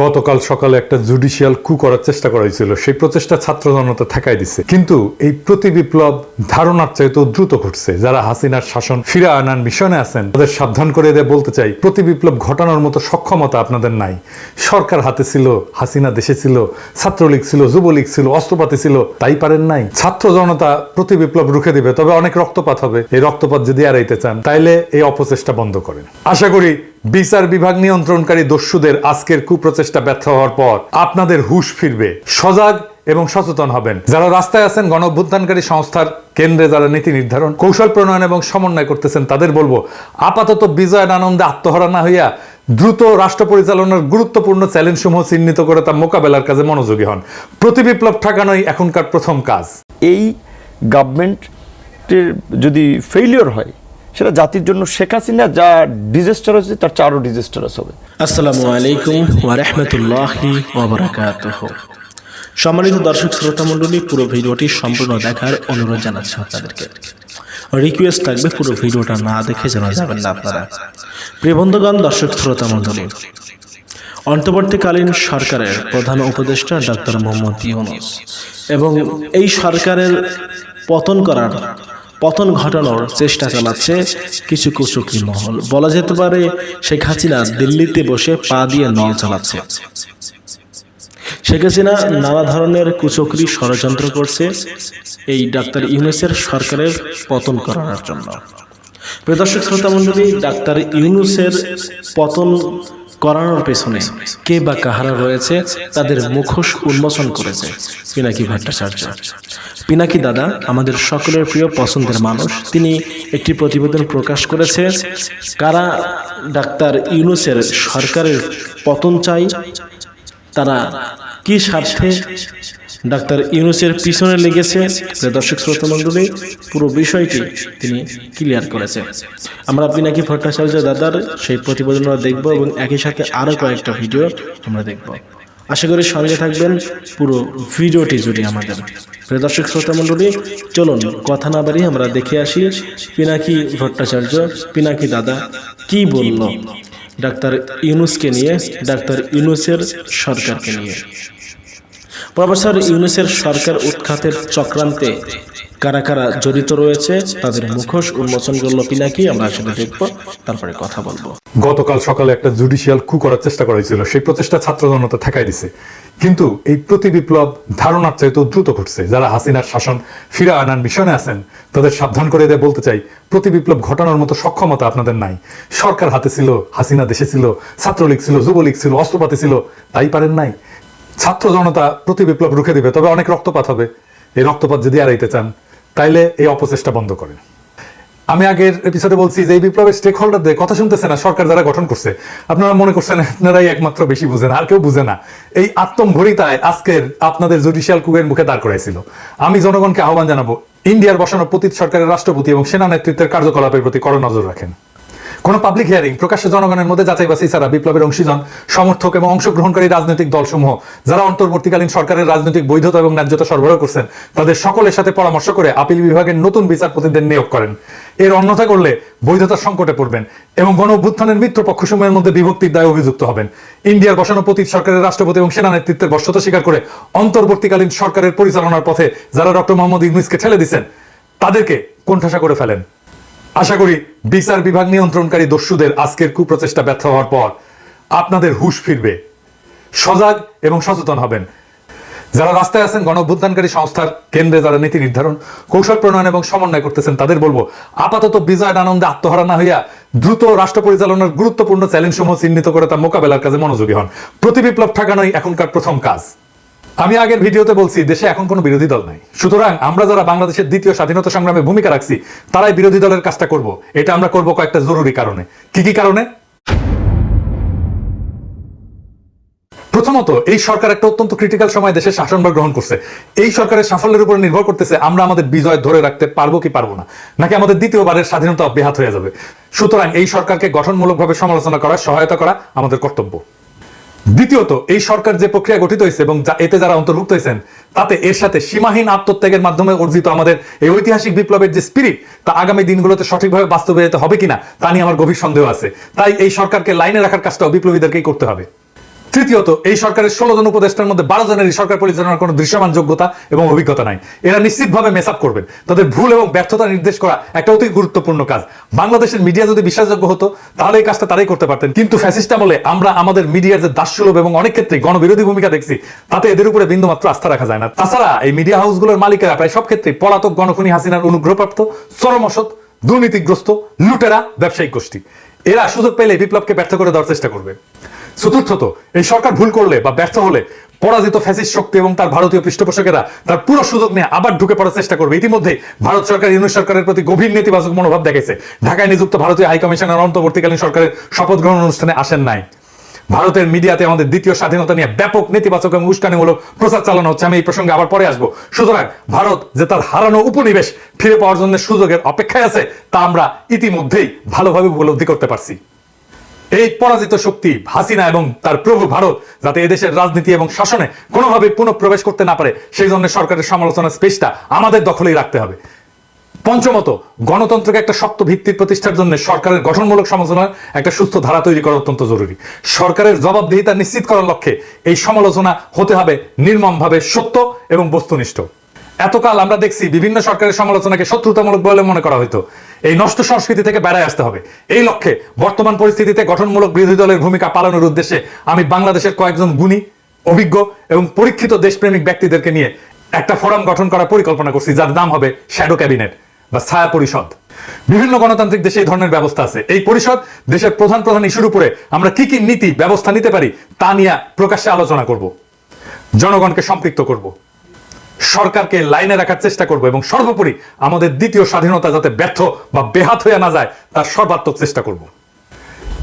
গতকাল সকালে একটা জুডিশিয়াল কু করার চেষ্টা করা হয়েছিল। সেই প্রচেষ্টা ছাত্র জনতা ঠেকাই দিচ্ছে কিন্তু এই প্রতি বিপ্লব ধারণার চাইতেও দ্রুত ঘটছে। যারা হাসিনার শাসন ফিরে আনার মিশনে আছেন, তাদের সাবধান করে দিয়ে বলতে চাই, প্রতি বিপ্লব ঘটানোর মতো সক্ষমতা আপনাদের নাই। সরকার হাতে ছিল, হাসিনা দেশে ছিল, ছাত্রলীগ ছিল, যুবলীগ ছিল, অস্ত্রপাতি ছিল, তাই পারেন নাই। ছাত্র জনতা প্রতি বিপ্লব রুখে দিবে, তবে অনেক রক্তপাত হবে। এই রক্তপাত যদি এড়াইতে চান, তাইলে এই অপচেষ্টা বন্ধ করেন। আশা করি বিচার বিভাগ নিয়ন্ত্রণকারী দস্যুদের আজকের কুপ্রচেষ্টা ব্যর্থ হওয়ার পর আপনাদের হুশ ফিরবে। সজাগ এবং সচেতন হবেন। যারা রাস্তায় আছেন গণ অভ্যুত্থানকারী সংস্থার কেন্দ্রে যারা নীতি নির্ধারণ, কৌশল প্রণয়ন এবং সমন্বয় করতেছেন, তাদের বলব, আপাতত বিজয়ের আনন্দে আত্মহারা না হইয়া দ্রুত রাষ্ট্র পরিচালনার গুরুত্বপূর্ণ চ্যালেঞ্জ সমূহ চিহ্নিত করে তা মোকাবেলার কাজে মনোযোগী হন। প্রতি বিপ্লব ঠেকানোই এখনকার প্রথম কাজ। এই গভর্নমেন্টের যদি ফেইলিওর হয় সেটা জাতির জন্য শেখ হাসিনা যা ডিজাস্টার হয়েছে, তার চারও ডিজাস্টারাস হবে। আসসালামু আলাইকুম ওয়া রাহমাতুল্লাহি ওয়া বারাকাতুহু। সম্মানিত দর্শক শ্রোতা মণ্ডলী, পুরো ভিডিওটি সম্পূর্ণ দেখার অনুরোধ জানাচ্ছি আপনাদেরকে। রিকোয়েস্ট থাকবে, পুরো ভিডিওটা না দেখে জানা যাবেন না আপনারা। প্রিয় বন্ধুগণ, দর্শক শ্রোতা মণ্ডলী, অন্তর্বর্তীকালীন সরকারের প্রধান উপদেষ্টা ডক্টর মোহাম্মদ ইউনুস এবং এই সরকারের পতন করার পতন ঘটানোর চেষ্টা চালাচ্ছে কিছু কুচুকরি মহল। বলা যেতে পারে শেখ হাসিনা দিল্লিতে বসে পা দিয়ে নল চালাচ্ছে। শেখ হাসিনা নানা ধরনের কুচক্রি ষড়যন্ত্র করছে এই ডাক্তার ইউনুসের সরকারের পতন করানোর জন্য। প্রিয় দর্শক শ্রোতা মণ্ডলী ডাক্তার ইউনুসের পতন করানোর পেছনে কে বা কাহারা রয়েছে তাদের মুখোশ উন্মোচন করেছে। পিনাকি ভট্টাচার্য। পিনাকি দাদা আমাদের সকলের প্রিয় পছন্দের মানুষ। তিনি একটি প্রতিবেদন প্রকাশ করেছে। কারা ডাক্তার ইউনুসের সরকারের পতন চাই, তারা কি স্বার্থে ডাক্তার ইউনুসের পিছনে লেগেছে। দর্শক, শ্রোতা মণ্ডলী, পুরো বিষয়টি তিনি ক্লিয়ার করেছে আমরা পিনাকি ভট্টাচার্য দাদার সেই প্রতিবেদনটা দেখব এবং একই সাথে আরও কয়েকটা ভিডিও আমরা দেখব। আশা করি সঙ্গে থাকবেন পুরো ভিডিওটি জুড়ে আমাদের। প্রিয় দর্শক, শ্রোতা মণ্ডলী, চলুন কথা না বাড়িয়ে আমরা দেখে আসি পিনাকি ভট্টাচার্য। পিনাকি দাদা, কি বলল? ডাক্তার ইউনুসকে নিয়ে, ডাক্তার ইউনুসের সরকারকে নিয়ে। প্রফেসর ইউনুসের সরকার উৎখাতের চক্রান্তে কারা কারা জড়িত রয়েছে, তাদের মুখোশ উন্মোচন করল পিনাকি আমরা সেটা দেখব। তারপরে কথা বলব। গতকাল সকালে একটা জুডিশিয়াল কু করার চেষ্টা করা হয়েছিল সেই প্রচেষ্টা ছাত্র জনতা ঠেকাই দিছে। কিন্তু এই প্রতি বিপ্লব ধারণার চাইতেও দ্রুত ঘটছে। যারা হাসিনার শাসন ফিরে আনার মিশনে আছেন, তাদের সাবধান করে দিয়ে বলতে চাই, প্রতি বিপ্লব ঘটানোর মতো সক্ষমতা আপনাদের নাই। সরকার হাতে ছিল, হাসিনা দেশে ছিল, ছাত্রলীগ ছিল, যুবলীগ ছিল, অস্ত্রপাতি ছিল, তাই পারেন নাই। ছাত্র জনতা প্রতি বিপ্লব রুখে দিবে, তবে অনেক রক্তপাত হবে। এই রক্তপাত যদি এড়াইতে চান, তাইলে এই অপচেষ্টা বন্ধ করেন। আমি আগের এপিসোডে বলছি যে এই বিপ্লবের স্টেক হোল্ডারদের কথা শুনতেছে না, সরকার যারা গঠন করছে। আপনারা মনে করছেন, আপনারাই একমাত্র বেশি বুঝেন, আর কেউ বুঝে না। এই আত্মম্ভরিতায় আজকের আপনাদের জুডিশিয়াল কুগের মুখে দাঁড় করাইছিল। আমি জনগণকে আহ্বান জানাব, ইন্ডিয়ার বসানো পতিত সরকারের রাষ্ট্রপতি এবং সেনা নেতৃত্বের কার্যকলাপের প্রতি করো নজর রাখেন। কোন পাবলিক হিয়ারিং প্রকাশ্য জনগণের মধ্যে যাচাই বাছাই ছাড়া বিপ্লবের অংশীজন, সমর্থক এবং অংশগ্রহণকারী রাজনৈতিক দলসমূহ যারা অন্তর্বর্তীকালীন সরকারের রাজনৈতিক বৈধতা এবং ন্যায্যতা সরবরাহ করছেন, তাদের সকলের সাথে পরামর্শ করে আপিল বিভাগের নতুন বিচারপতিদের নিয়োগ করেন। এর অন্যথা করলে বৈধতার সংকটে পড়বেন এবং গণ অভ্যুত্থানের মিত্র পক্ষসমূহের মধ্যে বিভক্তির দায় অভিযুক্ত হবেন। ইন্ডিয়ার বসানো পতিত সরকারের রাষ্ট্রপতি এবং সেনা নেতৃত্বের বর্ষতা স্বীকার করে অন্তর্বর্তীকালীন সরকারের পরিচালনার পথে যারা ডক্টর মোহাম্মদ ইউনুসকে ঠেলে দিচ্ছেন তাদেরকে কোণঠাসা করে ফেলেন। আশা করি বিচার বিভাগ নিয়ন্ত্রণকারী দস্যুদের আজকের কুপ্রচেষ্টা ব্যর্থ হওয়ার পর আপনাদের হুশ ফিরবে। সজাগ এবং সচেতন হবেন। যারা রাস্তায় আছেন, গণঅভ্যুত্থানকারী সংস্থার কেন্দ্রে যারা নীতি নির্ধারণ, কৌশল প্রণয়ন এবং সমন্বয় করতেছেন, তাদের বলব, আপাতত বিজয়ের আনন্দে আত্মহারা না হইয়া দ্রুত রাষ্ট্র পরিচালনার গুরুত্বপূর্ণ চ্যালেঞ্জ সমূহ চিহ্নিত করে তা মোকাবেলার কাজে মনোযোগী হন। প্রতি বিপ্লব ঠেকানোই এখনকার প্রথম কাজ। আমি আগের ভিডিওতে বলছি, দেশে এখন কোনো বিরোধী দল নাই। সুতরাং আমরা যারা বাংলাদেশের দ্বিতীয় স্বাধীনতা সংগ্রামে ভূমিকা রাখছি, তারাই বিরোধী দলের কাজটা করব। এটা আমরা করব কয়েকটা জরুরি কারণে। কি কি কারণে? প্রথমত, এই সরকার একটা অত্যন্ত ক্রিটিক্যাল সময় দেশের শাসনভার গ্রহণ করছে। এই সরকারের সাফল্যের উপর নির্ভর করতেছে আমরা আমাদের বিজয় ধরে রাখতে পারব কি পারব না। নাকি আমাদের দ্বিতীয়বারের স্বাধীনতা অব্যাহত হয়ে যাবে। সুতরাং এই সরকারকে গঠনমূলকভাবে সমালোচনা করা, সহায়তা করা আমাদের কর্তব্য। দ্বিতীয়ত, এই সরকার যে প্রক্রিয়া গঠিত হয়েছে এবং এতে যারা অন্তর্ভুক্ত হয়েছেন, তাতে এর সাথে সীমাহীন আত্মত্যাগের মাধ্যমে অর্জিত আমাদের এই ঐতিহাসিক বিপ্লবের যে স্পিরিট তা আগামী দিনগুলোতে সঠিকভাবে বাস্তবায়িত হবে কিনা, তা নিয়ে আমার গভীর সন্দেহ আছে। তাই এই সরকারকে লাইনে রাখার কাজটাও বিপ্লবীদেরকেই করতে হবে। তৃতীয়ত, এই সরকারের ষোলো জন উপদেষ্টার মধ্যে বারো জনের সরকার পরিচালনার কোনো দৃশ্যমান যোগ্যতা এবং অভিজ্ঞতা নাই। এরা নিশ্চিতভাবে মেসআপ করবেন। তাদের ভুল এবং ব্যর্থতা নির্দেশ করা একটা অতি গুরুত্বপূর্ণ কাজ। বাংলাদেশের মিডিয়া যদি বিশ্বাসযোগ্য হতো, তাহলে এই কাজটা তারাই করতে পারতেন। কিন্তু ফ্যাসিস্ট আমলে আমরা আমাদের মিডিয়ার যে দাসসুলভ এবং অনেক ক্ষেত্রে গণবিরোধী ভূমিকা দেখছি, তাতে এদের উপরে বিন্দুমাত্র আস্থা রাখা যায় না। তাছাড়া এই মিডিয়া হাউসগুলোর মালিকেরা প্রায় সব ক্ষেত্রে পলাতক গণখনি হাসিনার অনুগ্রহপ্রাপ্ত, চরম অসৎ, দুর্নীতিগ্রস্ত, লুটেরা, ব্যবসায়িক গোষ্ঠী। এরা সুযোগ পেলে বিপ্লবকে ব্যর্থ করে দেওয়ার চেষ্টা করবে। চতুর্থত, এই সরকার ভুল করলে বা ব্যর্থ হলে পরাজিত ফ্যাসিস্ট শক্তি এবং তার ভারতীয় পৃষ্ঠপোষকেরা তার পুরো সুযোগ নিয়ে আবার ঢুকে পড়ার চেষ্টা করবে। ইতিমধ্যে ভারত সরকার ইউনিট সরকারের প্রতি গভীর নেতিবাচক মনোভাব দেখেছে ঢাকায় নিযুক্ত ভারতীয় হাই কমিশনার অন্তর্বর্তীকালীন সরকারের শপথ গ্রহণ অনুষ্ঠানে আসেন নাই। ভারতের মিডিয়াতে আমাদের দ্বিতীয় স্বাধীনতা নিয়ে ব্যাপক নেতিবাচক এবং উস্কানিমূলক প্রচার চালানো হচ্ছে। আমি এই প্রসঙ্গে আবার পরে আসব। সুতরাং ভারত যে তার হারানো উপনিবেশ ফিরে পাওয়ার জন্য সুযোগের অপেক্ষায় আছে, তা আমরা ইতিমধ্যেই ভালোভাবে উপলব্ধি করতে পারছি। এই পরাজিত শক্তি হাসিনা এবং তার প্রভু ভারত যাতে এদেশের রাজনীতি এবং শাসনে কোনোভাবে পুনঃপ্রবেশ করতে না পারে সেই জন্য সরকারের সমালোচনার স্পেসটা আমাদের দখলেই রাখতে হবে। পঞ্চমত, গণতন্ত্রকে একটা শক্ত ভিত্তির প্রতিষ্ঠার জন্য সরকারের গঠনমূলক সমালোচনার একটা সুস্থ ধারা তৈরি করা অত্যন্ত জরুরি। সরকারের জবাবদিহিতা নিশ্চিত করার লক্ষ্যে এই সমালোচনা হতে হবে নির্মমভাবে সত্য এবং বস্তুনিষ্ঠ। এতকাল আমরা দেখছি বিভিন্ন সরকারের সমালোচনাকে শত্রুতামূলক বলে মনে করা হতো এই নষ্ট সংস্কৃতি থেকে বেড়ায় আসতে হবে। এই লক্ষ্যে বর্তমান পরিস্থিতিতে গঠনমূলক বিরোধী দলের ভূমিকা পালনের উদ্দেশ্যে আমি বাংলাদেশের কয়েকজন গুণী, অভিজ্ঞ এবং পরীক্ষিত দেশপ্রেমিক ব্যক্তিদেরকে নিয়ে একটা ফোরাম গঠন করার পরিকল্পনা করছি, যার নাম হবে শ্যাডো ক্যাবিনেট বা ছায়া পরিষদ। বিভিন্ন গণতান্ত্রিক দেশে এই ধরনের ব্যবস্থা আছে। এই পরিষদ দেশের প্রধান প্রধান ইস্যুর উপরে আমরা কি কি নীতি, ব্যবস্থা নিতে পারি তা নিয়ে প্রকাশ্যে আলোচনা করব। জনগণকে সম্পৃক্ত করব। সরকারকে লাইনে রাখার চেষ্টা করব এবং সর্বোপরি আমাদের দ্বিতীয় স্বাধীনতা যাতে ব্যর্থ বা বেহাত হয়ে না যায়, তার সর্বাত্মক চেষ্টা করব।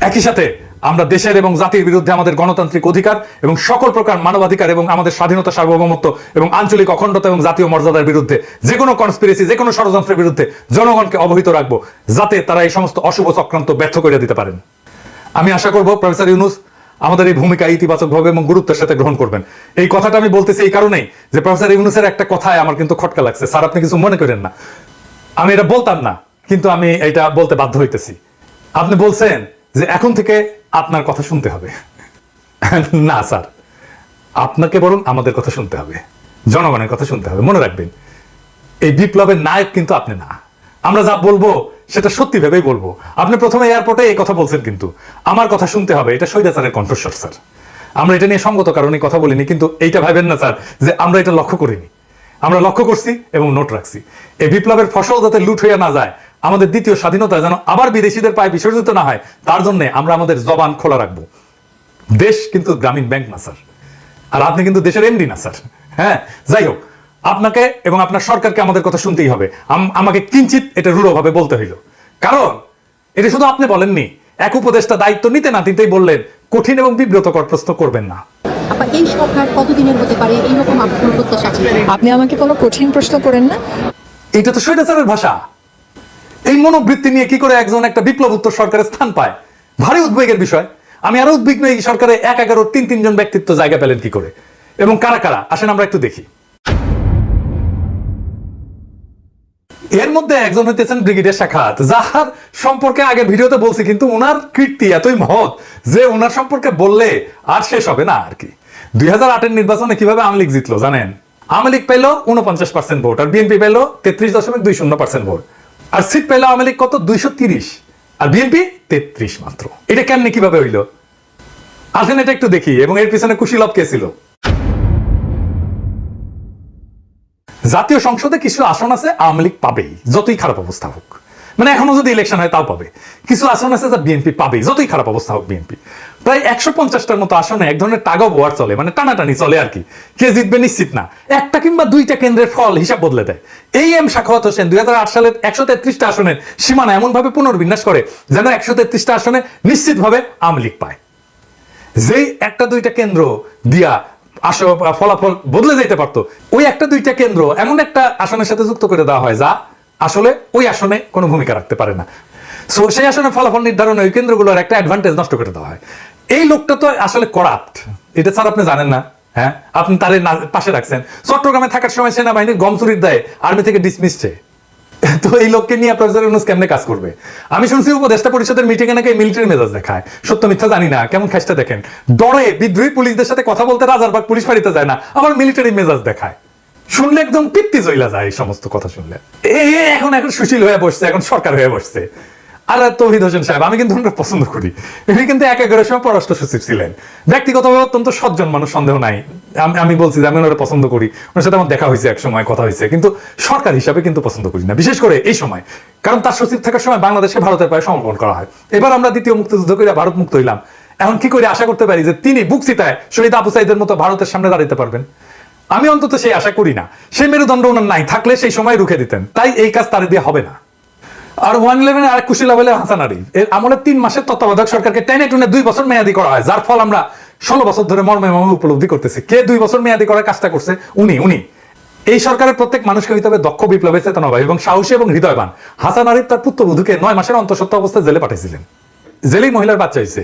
একই সাথে আমরা দেশের এবং জাতির বিরুদ্ধে আমাদের গণতান্ত্রিক অধিকার এবং সকল প্রকার মানবাধিকার এবং আমাদের স্বাধীনতা সার্বভৌমত্ব এবং আঞ্চলিক অখণ্ডতা এবং জাতীয় মর্যাদার বিরুদ্ধে যে কোনো কনস্পিরেসি যে কোনো ষড়যন্ত্রের বিরুদ্ধে জনগণকে অবহিত রাখব, যাতে তারা এই সমস্ত অশুভ চক্রান্ত ব্যর্থ করে দিতে পারেন। আমি আশা করব, প্রফেসর ইউনুস আমাদের এই ভূমিকা ইতিবাচকভাবে এবং গুরুত্বের সাথে গ্রহণ করবেন। এই কথাটা আমি বলতেছি এই কারণেই যে প্রফেসর ইউনুসের একটা কথায় আমার কিন্তু খটকা লাগছে। স্যার, আপনি কিছু মনে করেন না। আমি এটা বলতাম না, কিন্তু আমি এটা বলতে বাধ্য হইতেছি। আপনি বলছেন যে এখন থেকে আপনার কথা শুনতে হবে। না, স্যার, আপনাকে বরং আমাদের কথা শুনতে হবে। জনগণের কথা শুনতে হবে। মনে রাখবেন, এই বিপ্লবের নায়ক কিন্তু আপনি না। আমরা যা বলব সেটা সত্যি ভেবেই বলব। আপনি প্রথমে এয়ারপোর্টে এই কথা বলছেন কিন্তু। আমার কথা শুনতে হবে, এটা স্বৈরাচারের কণ্ঠস্বর, স্যার। আমরা এটা নিয়ে সঙ্গত কারণে কথা বলিনি, কিন্তু এইটা ভাবেন না, স্যার, যে আমরা এটা লক্ষ্য করিনি। আমরা লক্ষ্য করছি এবং নোট রাখছি। এই বিপ্লবের ফসল যাতে লুট হইয়া না যায়, আমাদের দ্বিতীয় স্বাধীনতা যেন আবার বিদেশিদের পায়ে বিসর্জিত না হয়, তার জন্য আমরা আমাদের জবান খোলা রাখব। দেশ কিন্তু গ্রামীণ ব্যাংক না, স্যার। আর আপনি কিন্তু দেশের এমডি না, স্যার। হ্যাঁ যাই হোক আপনাকে এবং আপনার সরকারকে আমাদের কথা শুনতেই হবে। আম- আমাকে কিঞ্চিত এটা রূঢ়ভাবে বলতে হইল। কারণ এটা শুধু আপনি বলেননি এক উপদেষ্টা দায়িত্ব নিতে না নিতেই বললেন কঠিন এবং বিব্রতকর প্রশ্ন করবেন না। এই সরকার কতদিনের হতে পারে? এইরকম আপনার প্রত্যাশা আপনি আমাকে কোনো কঠিন প্রশ্ন করেন না। এটা তো স্বৈরাচারের ভাষা। এই মনোবৃত্তি নিয়ে কি করে একজন একটা বিপ্লব উত্তর সরকারের স্থান পায়? ভারী উদ্বেগের বিষয়। আমি আরও উদ্বিগ্ন এই সরকারে এক এগারো তিন তিনজন ব্যক্তিত্ব জায়গা পেলেন কি করে? এবং কারা কারা? আসেন আমরা একটু দেখি। এর মধ্যে একজন হইতেছেন ব্রিগেডিয়ার শাখাত যাহার সম্পর্কে আগে ভিডিওতে বলছি, কিন্তু ওনার কীর্তি এতই মহৎ যে ওনার সম্পর্কে বললে আর শেষ হবে না আর কি। দুই হাজার আটের নির্বাচনে কীভাবে আওয়ামী লীগ জিতলো জানেন? আওয়ামী লীগ পেল উনপঞ্চাশ পার্সেন্ট ভোট আর বিএনপি পেল তেত্রিশ দশমিক দুই শূন্য পার্সেন্ট ভোট। আর সিট পেল আওয়ামী লীগ কত? দুইশো তিরিশ। আর বিএনপি? তেত্রিশ মাত্র। এটা কেমনি কীভাবে হইল? আসেন এটা একটু দেখি, এবং এর পিছনে কুশীলভ কে ছিল? জাতীয় সংসদে কিছু আসন আছে, আওয়ামী লীগ পাবেই, যতই খারাপ অবস্থা হোক। মানে এখনও যদি ইলেকশন হয়, তাও পাবে। কিছু আসন আছে যা বিএনপি পাবেই, যতই খারাপ অবস্থা হোক বিএনপি প্রায় একশো পঞ্চাশটার মতো আসনে এক ধরনের টাগ ওয়ার চলে মানে টানাটানি চলে আর কি। কে জিতবে নিশ্চিত না। একটা কিংবা দুইটা কেন্দ্রের ফল হিসাব বদলে দেয়। এই এম শাখাওয়াত হোসেন দুই সালের একশো তেত্রিশটা আসনের সীমানা এমন ভাবে পুনর্বিন্যাস করে যেন একশো তেত্রিশটা আসনে নিশ্চিতভাবে আওয়ামী লীগ পায়। যেই একটা দুইটা কেন্দ্র দিয়া ফলাফল বদলে যেতে পারতো। ওই একটা দুইটা কেন্দ্র এমন একটা আসনের সাথে যুক্ত করে দেওয়া হয় যা আসলে ওই আসনে কোনো ভূমিকা রাখতে পারে না। সো সেই আসনে ফলাফল নির্ধারণে ওই কেন্দ্রগুলোর একটা অ্যাডভান্টেজ নষ্ট করে দেওয়া হয়। এই লোকটা তো আসলে করাপ্ট এটা স্যার আপনি জানেন না হ্যাঁ? আপনি তার পাশে রাখছেন। চট্টগ্রামে থাকার সময় সেনাবাহিনীর গম চুরির দায়ে আর্মি থেকে ডিসমিসছে তো এই লোককে নিয়ে প্রফেসর ইউনুস কেমনে কাজ করবে? আমি শুনছি উপদেষ্টা পরিষদের মিটিং এ নাকি মিলিটারি মেজাজ দেখায়। সত্য মিথ্যা জানি না, কেমন খেসটা দেখেন। ডরে বিদ্রোহী পুলিশদের সাথে কথা বলতে রাজারবাগ পুলিশ ফাঁড়িতে যায় না, আবার মিলিটারি মেজাজ দেখায়। শুনলে একদম পিত্তি জইলা যায় এই সমস্ত কথা শুনলে। এখন এখন সুশীল হয়ে বসছে, এখন সরকার হয়ে বসছে। আর সাহেব, আমি কিন্তু পছন্দ করি। উনি কিন্তু এক সময় পররাষ্ট্র সচিব ছিলেন। ব্যক্তিগতভাবে অত্যন্ত সজ্জন মানুষ, সন্দেহ নাই। আমি- বলছি যে আমি ওনারা পছন্দ করি। ওনার সাথে আমার দেখা হয়েছে এক সময় কথা হয়েছে। কিন্তু সরকার হিসাবে কিন্তু পছন্দ করি না। বিশেষ করে এই সময়। কারণ তার সচিব থাকার সময় বাংলাদেশে ভারতের পায়ে সমর্পণ করা হয়। এবার আমরা দ্বিতীয় মুক্তিযুদ্ধ করে ভারত মুক্ত হইলাম। এখন কি করে আশা করতে পারি যে তিনি বুকসিতায় শহীদ আবু সাইদের মতো ভারতের সামনে দাঁড়াতে পারবেন? আমি অন্তত সেই আশা করি না। সেই মেরুদণ্ড ওনার নাই, থাকলে সেই সময় রুখে দিতেন। তাই এই কাজ তার দিয়ে হবে না। আর ওয়ান ইলেভেন আর কুশিলা বলে হাসান আলী। এর আমলে তিন মাসের তত্ত্বাবধায়ক সরকারকে টেনে টুনে দুই বছর মেয়াদি করা হয়, যার ফল আমরা ষোলো বছর ধরে মর্মে মর্মে উপলব্ধি করতেছি। কে দুই বছর মেয়াদি করার কাজটা করছে? উনি উনি। এই সরকারের প্রত্যেক মানুষকে হইতে হবে দক্ষ, বিপ্লবে চেতনা হবে এবং সাহসী এবং হৃদয়বান। হাসান আরিফ তার পুত্রবধূকে নয় মাসের অন্তঃসত্ত্বা অবস্থায় জেলে পাঠিয়েছিলেন জেলেই মহিলার বাচ্চা হয়েছে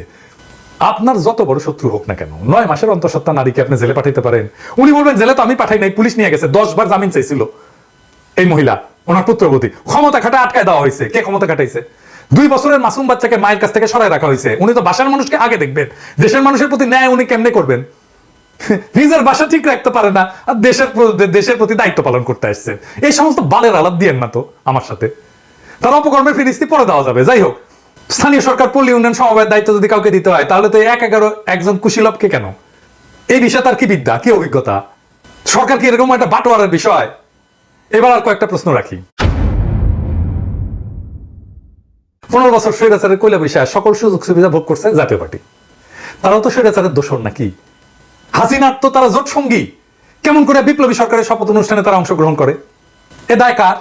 আপনার যত বড় শত্রু হোক না কেন, নয় মাসের অন্তঃসত্ত্বা নারীকে আপনি জেলে পাঠাইতে পারেন। উনি বলবেন, জেলে তো আমি পাঠাই নাই, পুলিশ নিয়ে গেছে, দশ বার জামিন চাইছিল। এই মহিলা, ওনার পুত্রবতী ক্ষমতা খাটা আটকায় দেওয়া হয়েছে। কে ক্ষমতা খাটাইছে? দুই বছরের মাসুম বাচ্চাকে মায়ের কাছ থেকে সরাই রাখা হয়েছে। উনি তো বাসার মানুষকে আগে দেখবেন। দেশের মানুষের প্রতি ন্যায় উনি কেমনে করবেন? নিজের বাসা ঠিক রাখতে পারে না, আর দেশের দেশের প্রতি দায়িত্ব পালন করতে আসছেন। এই সমস্ত বালের আলাপ দিয়েন না তো আমার সাথে। তার অপকর্মের ফিরিস্তি পরে দেওয়া যাবে। যাই হোক, স্থানীয় সরকার, পল্লী উন্নয়ন সমবায়ের দায়িত্ব যদি কাউকে দিতে হয়, তাহলে তো এক এগারো একজন কুশীলভকে কেন? এই বিষয়ে তার কি বিদ্যা, কি অভিজ্ঞতা? সরকার কি এরকম একটা বাটোয়ারের বিষয়? এবার আর কয়েকটা প্রশ্ন রাখি। পনেরো বছর স্বৈরাচারের কৈলা বিষয় সকল সুযোগ সুবিধা ভোগ করছে জাতীয় পার্টি। তারাও তো স্বৈরাচারের দোষর নাকি? হাসিনার তো তারা জোট সঙ্গী। কেমন করে বিপ্লবী সরকারের শপথ অনুষ্ঠানে তারা অংশগ্রহণ করে? এ দায় কার?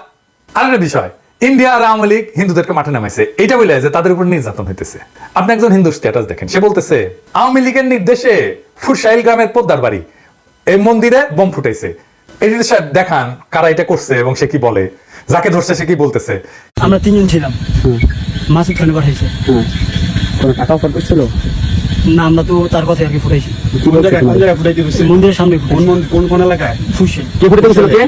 আরেকটা বিষয়, ইন্ডিয়া আর আওয়ামী লীগ হিন্দুদেরকে মাঠে নামাইছে। এটা বলে যে তাদের উপর নির্যাতন হইতেছে। আপনি একজন হিন্দু স্ট্যাটাস দেখেন। সে বলতেছে, আওয়ামী লীগের নির্দেশে ফুরসাইল গ্রামের পোদ্দার বাড়ি এই মন্দিরে বোম ফুটাইছে। এই জিনিস দেখান কারা এটা করছে এবং সে কি বলে। যাকে ধরছে সে কি বলতেছে। আমরা তিনজন ছিলাম। মাসুদ খানে পাঠাইছে। কোনো টাকা অফার করছিল? না আমরা তো তার কথা আর কি ফুটাইছি মন্দিরের সামনে ফুটাইছি? কোন কোন এলাকায়? ফুসে কে ফুটে দিয়েছিল কে?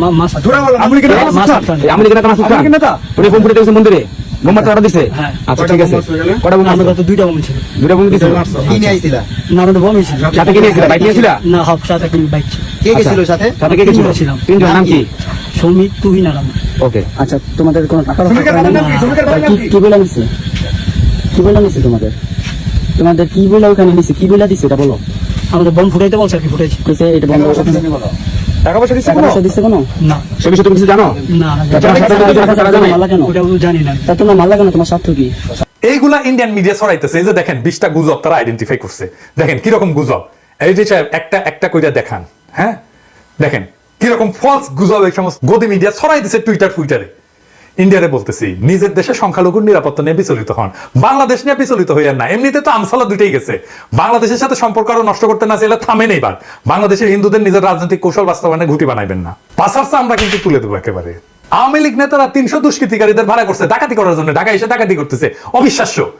মা- মাসুদ আমলি কেন মাসুদ খান আমলি কেন মাসুদ খান উনি বোম ফুটে দিয়েছে মন্দিরে? দিছে? হ্যাঁ। আচ্ছা ঠিক আছে। কটা বোম আমরা তো দুইটা বোম ছিল। দুটা বোম দিছে না আমাদের বোমই ছিল সাথে কে নিয়েছিল বাইক নিয়েছিল না হক সাথে একটা বাইক ছিল। কে গেছিল সাথে? সাথে কে গেছিল? তিনজন নাম কি? সৌমিত তুহিন আর ওকে আচ্ছা তোমাদের কোনো টাকার কি? কি বলে নিছে কি বলে নিছে তোমাদের? তোমাদের কি বলে ওখানে নিছে কি বলে দিছে এটা বলো? আমাদের বোম ফুটাইতে বলছে আর কি ফুটাইছি। এটা বন্ধ টাকা পয়সা দিছে কোনো? পয়সা দিছে কোনো? না। সে বিষয়ে তুমি কিছু জানো? না টাকা জানে কেন ওটা জানি না। তা তোমার মালা কেন তোমার স্বার্থ কি? এইগুলা ইন্ডিয়ান মিডিয়া ছড়াইতেছে। এই যে দেখেন বিশটা গুজব তারা আইডেন্টিফাই করছে। দেখেন কীরকম গুজব? এই যে সাহেব একটা একটা কইরা দেখান হ্যাঁ? দেখেন কীরকম ফলস গুজব এই সমস্ত গদি মিডিয়া ছড়াইতেছে টুইটার টুইটারে ইন্ডিয়ারে বলতেছি, নিজের দেশে সংখ্যালঘুর নিরাপত্তা নিয়ে বিচলিত হন। বাংলাদেশ নিয়ে বিচলিত হইয়ার না। এমনিতে তো আমসালা দুইটাই গেছে। বাংলাদেশের সাথে সম্পর্ক আরও নষ্ট করতে না চাইলে থামেন এইবার। বাংলাদেশের হিন্দুদের নিজের রাজনৈতিক কৌশল বাস্তবায়নে ঘুটি বানাইবেন না। পাশারসা আমরা কিন্তু তুলে দেবো একেবারে। আওয়ামী লীগ নেতারা তিনশো দুষ্কৃতিকারীদের ভাড়া করছে ডাকাতি করার জন্য। ঢাকা এসে ডাকাতি করতেছে। অবিশ্বাস্য।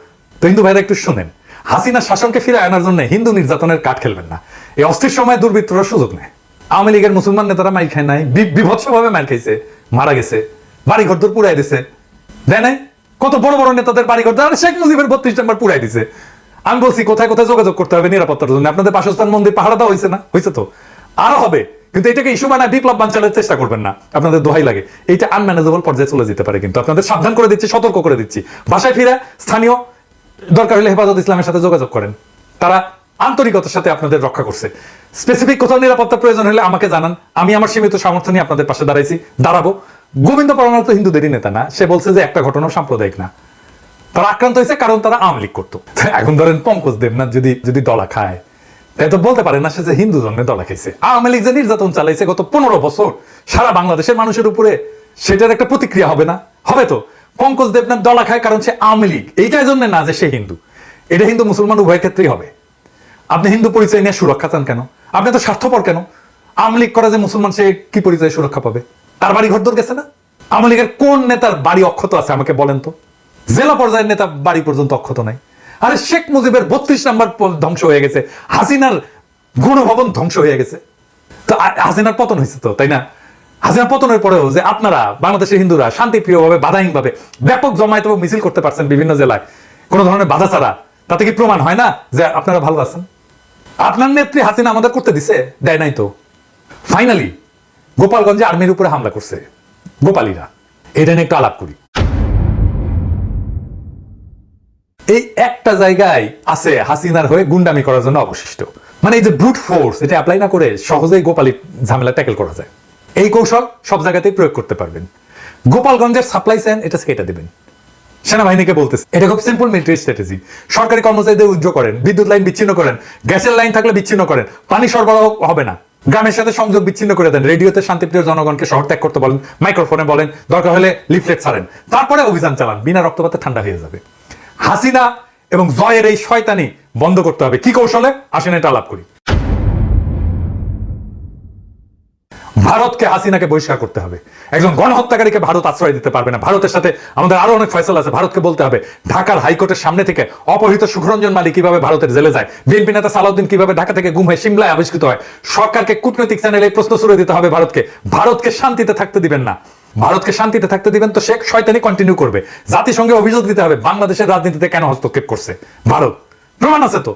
তো হিন্দু ভাইরা একটু শুনেন। হাসিনা শাসনকে ফিরে আনার জন্য হিন্দু নির্যাতনের কাঠ খেলবেন না। এই অস্থির সময় দুর্বৃত্তরা সুযোগ নেয়। আওয়ামী লীগের মুসলমান নেতারা মাইর খায় নাই। বিভৎস ভাবে মার খাইছে। মারা গেছে। বাড়ি ঘর পুরাই দিছে। দেয় কত বড় বড় নেতাদের বাড়ি ঘর শেখ মুজিবের বত্রিশ নম্বর পুরাই দিছে। আমি বলছি, কোথায় কোথায় যোগাযোগ করতে হবে নিরাপত্তার জন্য? আপনাদের বাসস্থান মন্দির পাহাড়া দেওয়া হয়েছে না? হয়েছে তো? আরও হবে। কিন্তু এটাকে ইস্যু বানায় বিপ্লব বাঞ্চালের চেষ্টা করবেন না। আপনাদের দোহাই লাগে। এইটা আনম্যানেজেবল পর্যায়ে চলে যেতে পারে কিন্তু। আপনাদের সাবধান করে দিচ্ছি, সতর্ক করে দিচ্ছি। বাসায় ফিরে স্থানীয় দরকার হলে হেফাজত ইসলামের সাথে যোগাযোগ করেন। তারা আন্তরিকতার সাথে আপনাদের রক্ষা করছে। স্পেসিফিক কোথাও নিরাপত্তা প্রয়োজন হলে আমাকে জানান। আমি আমার সীমিত সামর্থ্য নিয়ে আপনাদের পাশে দাঁড়াইছি। দাঁড়াবো। গোবিন্দ পরমাণু তো হিন্দুদেরই নেতা না। সে বলছে যে একটা ঘটনা সাম্প্রদায়িক না। তারা আক্রান্ত হয়েছে কারণ তারা আওয়ামী লীগ করতো। এখন ধরেন পঙ্কজ দেবনাথ যদি যদি দলা খায়, তাই তো বলতে পারে না সে যে হিন্দু জন্মে দলা খাইছে। আওয়ামী লীগ যে নির্যাতন চালাইছে গত পনেরো বছর, সারা বাংলাদেশের মানুষের উপরে সেটার একটা প্রতিক্রিয়া হবে না? হবে তো। পঙ্কজ দেবনাথ দলা খায় কারণ সে আওয়ামী লীগ। এইটাই জন্য না যে সে হিন্দু। এটা হিন্দু মুসলমান উভয় ক্ষেত্রেই হবে। আপনি হিন্দু পরিচয় নিয়ে সুরক্ষা চান কেন? আপনি তো স্বার্থপর কেন? আওয়ামী লীগ করে যে মুসলমান, সে কি পরিচয় সুরক্ষা পাবে? তার বাড়ি ঘর দর গেছে না? আওয়ামী লীগের কোন নেতার বাড়ি অক্ষত আছে আমাকে বলেন তো? জেলা পর্যায়ের নেতা বাড়ি পর্যন্ত অক্ষত নাই। আরে শেখ মুজিবের বত্রিশ নাম্বার ধ্বংস হয়ে গেছে, হাসিনার গণভবন ধ্বংস হয়ে গেছে। তো হাসিনার পতন হয়েছে তো, তাই না? হাসিনা পতনের পরেও যে আপনারা বাংলাদেশের হিন্দুরা, শান্তিপ্রিয়ভাবে, বাধাহীনভাবে, ব্যাপক জমায়েত এবং মিছিল করতে পারছেন বিভিন্ন জেলায়। কোনো ধরনের বাধা ছাড়া। তাতে কি প্রমাণ হয় না যে আপনারা ভালো আছেন? আপনার নেত্রী হাসিনা আমাদের করতে দিছে? দেয় নাই তো। ফাইনালি গোপালগঞ্জে আর্মির উপরে হামলা করছে গোপালীরা। এটা নিয়ে একটু আলাপ করি। এই একটা জায়গায় আছে হাসিনার হয়ে গুন্ডামি করার জন্য অবশিষ্ট। মানে এই যে ব্রুট ফোর্স এটা অ্যাপ্লাই না করে সহজেই গোপালী ঝামেলা ট্যাকেল করা যায়। এই কৌশল সব জায়গাতেই প্রয়োগ করতে পারবেন। গোপালগঞ্জের সাপ্লাই চেন এটা কেটে দেবেন। সেনাবাহিনীকে বলতেছে, এটা খুব সিম্পল মিলিটারি স্ট্র্যাটেজি সরকারি কর্মচারীদের উজ্জ্ব করেন, বিদ্যুৎ লাইন বিচ্ছিন্ন করেন, গ্যাসের লাইন থাকলে বিচ্ছিন্ন করেন, পানি সরবরাহ হবে না। গ্রামের সাথে সংযোগ বিচ্ছিন্ন করে দেন। রেডিওতে শান্তিপ্রিয় জনগণকে শহর ত্যাগ করতে বলেন, মাইক্রোফোনে বলেন, দরকার হলে লিফলেট ছাড়েন। তারপরে অভিযান চালান, বিনা রক্তপাতে ঠান্ডা হয়ে যাবে। হাসিনা এবং জয়ের এই শয়তানি বন্ধ করতে হবে। কি কৌশলে? আসেন এটা আলাপ করি। ভারতকে হাসিনাকে বহিষ্কার করতে হবে। একজন গণহত্যাকারীকে ভারত আশ্রয় দিতে পারবে না। ভারতের সাথে আমাদের আরও অনেক ফয়সলা আছে। ভারতকে বলতে হবে, ঢাকার হাইকোর্টের সামনে থেকে অপহৃত সুখরঞ্জন মালিক কীভাবে ভারতের জেলে যায়? বিএনপি নেতা সালাউদ্দিন কীভাবে ঢাকা থেকে গুম হয়ে সিমলায় আবিষ্কৃত হয়? সরকারকে কূটনৈতিক চ্যানেলে প্রশ্ন ছুড়ে দিতে হবে ভারতকে। ভারতকে শান্তিতে থাকতে দিবেন না। ভারতকে শান্তিতে থাকতে দিবেন তো শেখ শয়তানি কন্টিনিউ করবে। জাতিসংঘে অভিযোগ দিতে হবে, বাংলাদেশের রাজনীতিতে কেন হস্তক্ষেপ করছে? ভারত, প্রমাণ আছে তো।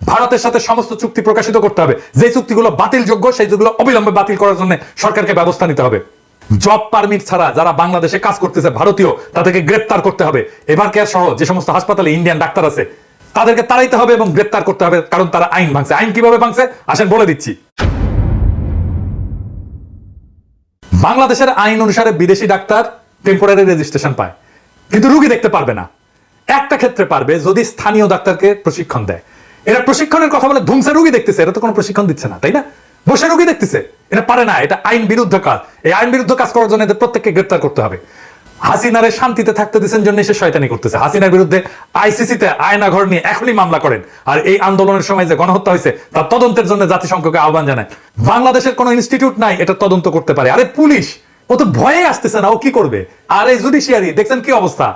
ভারতের সাথে সমস্ত চুক্তি প্রকাশিত করতে হবে। যে চুক্তিগুলো বাতিলযোগ্য, সেই যেগুলো অবিলম্বে বাতিল করার জন্য সরকারকে ব্যবস্থা নিতে হবে। জব পারমিট ছাড়া যারা বাংলাদেশে কাজ করতেছে, ভারতীয়, তাদেরকে গ্রেপ্তার করতে হবে। এবার কেয়ার সহ যে সমস্ত হাসপাতালে ইন্ডিয়ান ডাক্তার আছে, তাদেরকে তাড়াইতে হবে এবং গ্রেপ্তার করতে হবে, কারণ তারা আইন ভাঙছে। আইন কীভাবে ভাঙছে? আসেন বলে দিচ্ছি। বাংলাদেশের আইন অনুসারে বিদেশি ডাক্তার টেম্পোরারি রেজিস্ট্রেশন পায়। কিন্তু রুগী দেখতে পারবে না। একটা ক্ষেত্রে পারবে যদি স্থানীয় ডাক্তারকে প্রশিক্ষণ দেয়। এরা প্রশিক্ষণের কথা বলে ধুমসে রুগী দেখতেছে এটা তো কোনো প্রশিক্ষণ দিচ্ছে না, তাই না? বসে রুগী দেখতেছে এটা পারে না, এটা আইন বিরুদ্ধ কাজ। এই আইন বিরুদ্ধ কাজ করার জন্য এদের প্রত্যেককে গ্রেপ্তার করতে হবে। হাসিনারে শান্তিতে থাকতে দিচ্ছেন জন্য সে শয়তানি করতেছে। হাসিনার বিরুদ্ধে আইসিসিতে আয়না ঘর নিয়ে এখনই মামলা করেন। আর এই আন্দোলনের সময় যে গণহত্যা হয়েছে তার তদন্তের জন্য জাতিসংঘকে আহ্বান জানায়। বাংলাদেশের কোনো ইনস্টিটিউট নাই এটা তদন্ত করতে পারে। আরে পুলিশ, ও তো ভয়ে আসতেছে না, ও কি করবে? আর এই জুডিশিয়ারি, দেখছেন কি অবস্থা?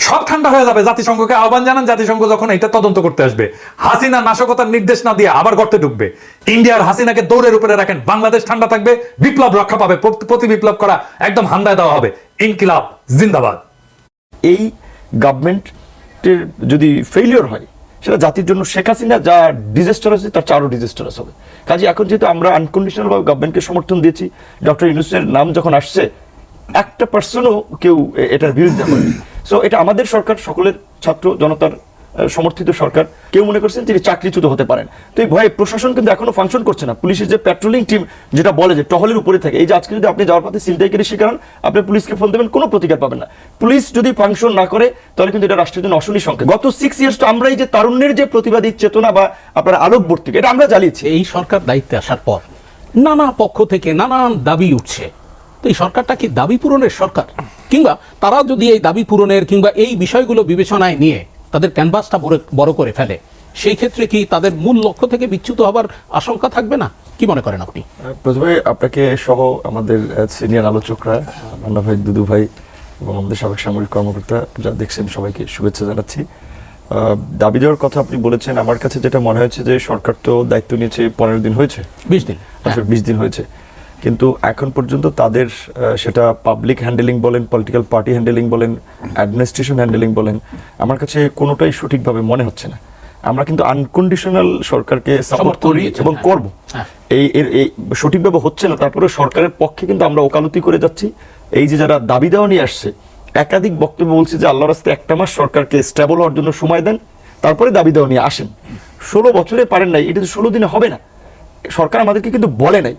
সব ঠান্ডা হয়ে যাবে। জাতিসংঘকে আহ্বান জানান, জাতিসংঘ যখন এটা তদন্ত করতে আসবে। হাসিনা নাশকতার নির্দেশ না দিয়ে আবার গর্তে ঢুকবে। ইন্ডিয়ার হাসিনাকে দৌড়ের উপরে রাখেন। বাংলাদেশ ঠান্ডা থাকবে, বিপ্লব রক্ষা পাবে। প্রতি- বিপ্লব করা একদম হান্দায় দেওয়া হবে। ইনকিলাব, জিন্দাবাদ। এই গভর্নমেন্টের যদি ফেলিওর হয়, সেটা জাতির জন্য শেখ হাসিনা যা ডিজাস্টার হয়েছে তার চারও ডিজাস্টারাস হবে। কাজে এখন যেহেতু আমরা আনকন্ডিশনাল ভাবে গভর্নমেন্টকে সমর্থন দিয়েছি, ডক্টর ইউনুসের নাম যখন আসছে একটা পার্সনও কেউ এটার বিরুদ্ধে হয়নি সো এটা আমাদের সরকার, সকলের ছাত্র জনতার সমর্থিত সরকার। কেউ মনে করছেন তিনি চাকরিচ্যুত হতে পারেন। তো এই ভয়ে প্রশাসন কিন্তু এখনও ফাংশন করছে না। পুলিশের যে প্যাট্রোলিং টিম যেটা বলে যে টহলের উপরে থাকে, এই যে আজকে যদি আপনি যাওয়ার পথে সিলটাইকারি শিকার আপনি পুলিশকে ফোন দেবেন, কোনো প্রতিকার পাবেন না। পুলিশ যদি ফাংশন না করে, তাহলে কিন্তু এটা রাষ্ট্রের জন্য অশনি সংকেত। গত সিক্স ইয়ার্স তো আমরা এই যে তারুণ্যের যে প্রতিবাদী চেতনা বা আপনার আলোকবর্তিকা এটা আমরা জ্বালিয়েছি। এই সরকার দায়িত্বে আসার পর নানা পক্ষ থেকে নানান দাবি উঠছে। তো এই সরকারটা কি দাবি পূরণের সরকার? কিংবা তারা যদি এই দাবি পূরণের কিংবা এই বিষয়গুলো বিবেচনায় নিয়ে তাদের ক্যানভাসটা বড়- করে ফেলে সেই ক্ষেত্রে কি তাদের মূল লক্ষ্য থেকে বিচ্যুত হবার আশঙ্কা থাকবে না? কি মনে করেন আপনি? প্রথমে আপনাকে সহ আমাদের সিনিয়র আলোচকরা মান্না ভাই দুদু ভাই এবং আমাদের সাবেক সামরিক কর্মকর্তা যা দেখছেন সবাইকে শুভেচ্ছা জানাচ্ছি। দাবি দেওয়ার কথা আপনি বলেছেন আমার কাছে যেটা মনে হয়েছে যে সরকার তো দায়িত্ব নিয়েছে পনেরো দিন হয়েছে। বিশ দিন। আসলে বিশ দিন হয়েছে। কিন্তু এখন পর্যন্ত তাদের সেটা পাবলিক হ্যান্ডেলিং বলেন পলিটিক্যাল পার্টি হ্যান্ডেলিং বলেন অ্যাডমিনিস্ট্রেশন হ্যান্ডেলিং বলেন আমার কাছে কোনোটাই সঠিকভাবে মনে হচ্ছে না। আমরা কিন্তু আনকন্ডিশনাল সরকারকে সাপোর্ট করি এবং হ্যাঁ। করব। হ্যাঁ। এই এর এই সঠিকভাবে হচ্ছে না তারপরে সরকারের পক্ষে কিন্তু আমরা ওকালতি করে যাচ্ছি। এই যে যারা দাবি দেওয়া নিয়ে আসছে একাধিক বক্তব্য বলছে যে আল্লাহ রাস্তায় একটা মাস সরকারকে স্টেবল হওয়ার জন্য সময় দেন তারপরে দাবি দেওয়া নিয়ে আসেন। ষোলো বছরে পারেন নাই এটা তো ষোলো দিনে হবে না। সরকার আমাদেরকে কিন্তু বলে নাই